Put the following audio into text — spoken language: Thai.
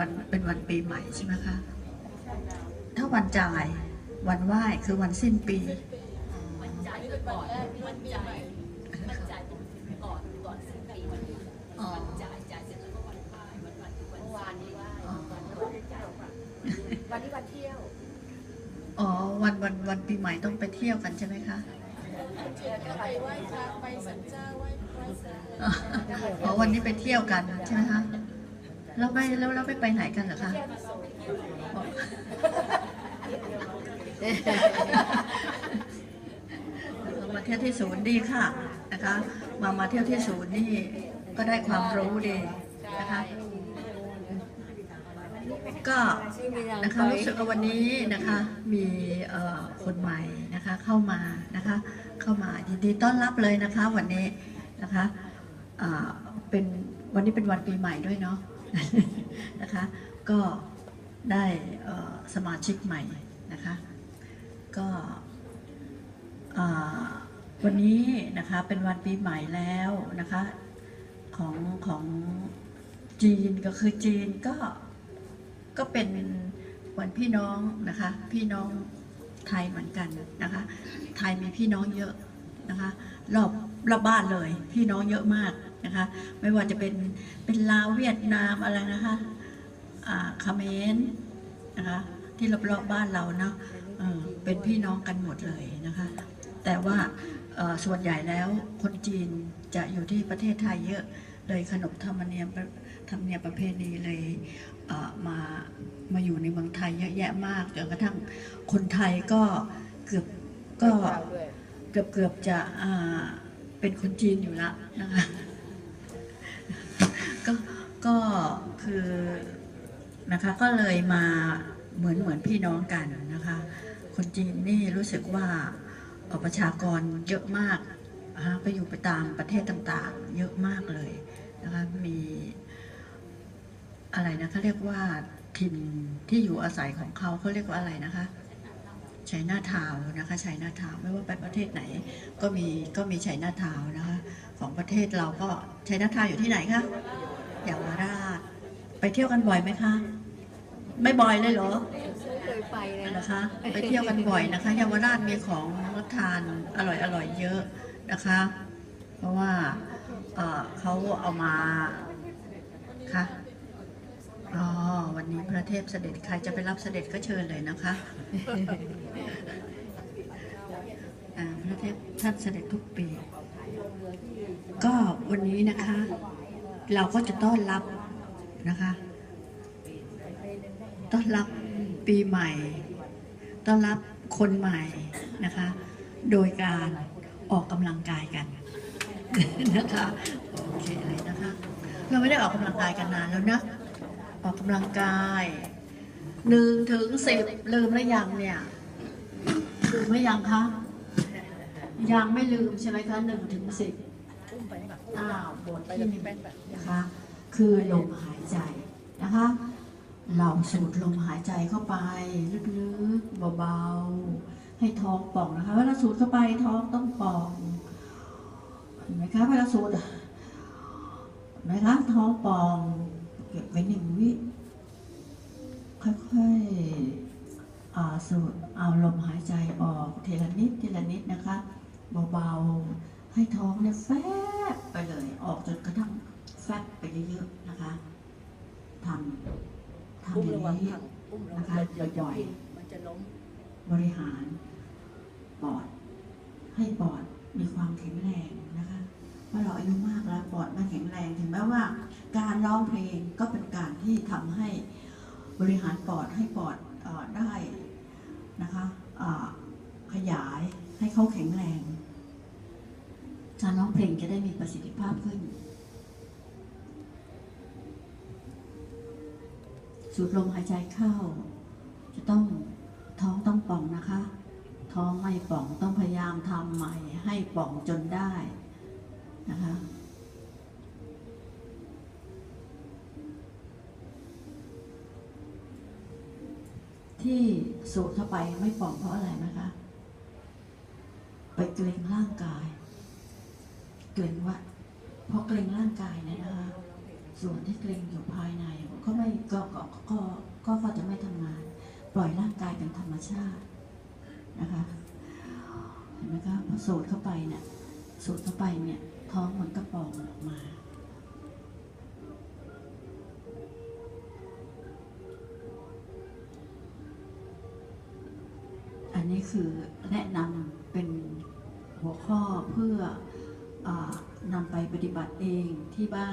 วันเป็นวันปีใหม่ใช่ไหมคะถ้าวันจ่ายวันไหว้คือวันสิ้นปีมันจ่ายก่อนมันจ่ายมันจ่ายก่อนก่อนสิ้นปีวันนี้อ๋อมันจ่ายจ่ายเสร็จแล้วก็วันพายวันวันวันเมื่อวานนี้ว่าอ๋อวันนี้วันเจ้าค่ะวันนี้วันเที่ยวอ๋อวันวันวันปีใหม่ต้องไปเที่ยวกันใช่ไหมคะก็ไปไหว้พระไปสันเจ้าไหว้ไหว้พระอ๋อวันนี้ไปเที่ยวกันใช่ไหมคะ แล้วไม่แล้วแล้วไม่ไปไหนกันเหรอคะอ๋อเรามาเที่ยวที่ศูนย์ดีค่ะนะคะ มามาเที่ยวที่ศูนย์นี่ก็ได้ความรู้ดีนะคะ ก็นะคะรู้สึกว่าวันนี้นะคะมีเอ่อคนใหม่นะคะเข้ามานะคะเข้ามายินดีต้อนรับเลยนะคะวันนี้นะคะอ่าเป็นวันนี้เป็นวันปีใหม่ด้วยเนาะ นะคะ ก็ได้สมาชิกใหม่นะคะ ก็วันนี้นะคะเป็นวันปีใหม่แล้วนะคะของของจีนก็คือจีนก็ก็เป็นวันพี่น้องนะคะ พี่น้องไทยเหมือนกันนะคะ ไทยมีพี่น้องเยอะนะคะรอบรอบบ้านเลย พี่น้องเยอะมาก นะคะ ไม่ว่าจะเป็นเป็นลาวเวียดนามอะไรนะคะอ่าเขมรนะคะที่รอบรอบๆบ้านเราเนาะเออเป็นพี่น้องกันหมดเลยนะคะ แต่ว่าเอ่อส่วนใหญ่แล้วคนจีนจะอยู่ที่ประเทศไทยเยอะเลยขนบธรรมเนียมธรรมเนียมประเพณีเลยเอ่อมามาอยู่ในเมืองไทยเยอะแยะมากจนกระทั่งคนไทยก็เกือบก็เกือบเกือบจะอ่าเป็นคนจีนอยู่ละนะคะ ก็คือนะคะก็เลยมาเหมือนเหมือนพี่น้องกันนะคะ คนจีนนี่รู้สึกว่าออประชากรเยอะมากนะฮะไปอยู่ไปตามประเทศต่างๆ เยอะมากเลยนะคะมีอะไรนะเขาเรียกว่าถิ่นที่อยู่อาศัยของเขาเขาเรียกว่าอะไรนะคะชัยนาทาวนะคะชัยนาทาวไม่ว่าไปประเทศไหน ก็มีก็มีชัยนาทาวนะคะ ของประเทศเราก็ชัยนาทาวอยู่ที่ไหนคะ เยาวราช ไปเที่ยวกันบ่อยไหมคะ ไม่บ่อยเลยเหรอไม่เคยไปเลยนะนะคะ ไปเที่ยวกันบ่อยนะคะเยาวราชมีของทานอร่อยอร่อยๆเยอะนะคะ เพราะว่าเอ่อเขาเอามาค่ะอ๋อวันนี้พระเทพเสด็จใครจะไปรับเสด็จก็เชิญเลยนะคะอ่าพระเทพท่านเสด็จทุกปี ก็วันนี้นะคะ เราก็จะต้อนรับนะคะ ต้อนรับปีใหม่ ต้อนรับคนใหม่นะคะ โดยการออกกำลังกายกันนะคะโอเคเลยนะคะ เราไม่ได้ออกกำลังกายกันนานแล้วนะ ออกกำลังกายหนึ่งถึงสิบลืมแล้วยังเนี่ยลืมไหมยังคะยังไม่ลืมใช่ไหมคะหนึ่งถึงสิบ อ้าวบทที่หนึ่งนะคะ คือลมหายใจนะคะ เราสูดลมหายใจเข้าไป ลึกๆเบาๆให้ท้องป่องนะคะเวลาสูดเข้าไปท้องต้องป่องเห็นไหมคะเวลาสูดเห็นไหมคะท้องป่องเก็บไว้หนึ่งวิค่อยๆอ่าสูดเอาลมหายใจออกทีละนิดทีละนิดนะคะ เบาๆ ให้ท้องเนี่ยแฟบไปเลย ออกจนกระทั่งแฟบไปเยอะๆนะคะทำทำอย่างนี้นะคะบ่อยมันจะล้มบริหารปอด ให้ปอดมีความแข็งแรงนะคะเมื่อเราอายุมากแล้วปอดไม่แข็งแรงถึงแม้ว่า การร้องเพลงก็เป็นการที่ทำให้บริหารปอดให้ปอดเออได้นะคะอ่าขยายให้เขาแข็งแรง การร้องเพลงจะได้มีประสิทธิภาพขึ้น สูดลมหายใจเข้า จะต้องท้องต้องป่องนะคะ ท้องไม่ป่องต้องพยายามทำใหม่ให้ป่องจนได้นะคะที่สูดเข้าไปไม่ป่องเพราะอะไรนะคะ ไปเกรงร่างกาย เกรงว่าเพราะเกรงร่างกายนยนะคะส่วนที่เกรงอยู่ภายในก็ไม่ก็ก็ก็ก็ก็จะไม่ทำงาน ปล่อยร่างกายเป็นธรรมชาตินะคะเห็นไหมคะพอสูดเข้าไปเนี่ยสูดเข้าไปเนี่ยท้องมันก็ป่องออกมาอันนี้คือแนะนำเป็นหัวข้อเพื่อ นำไปปฏิบัติเองที่บ้าน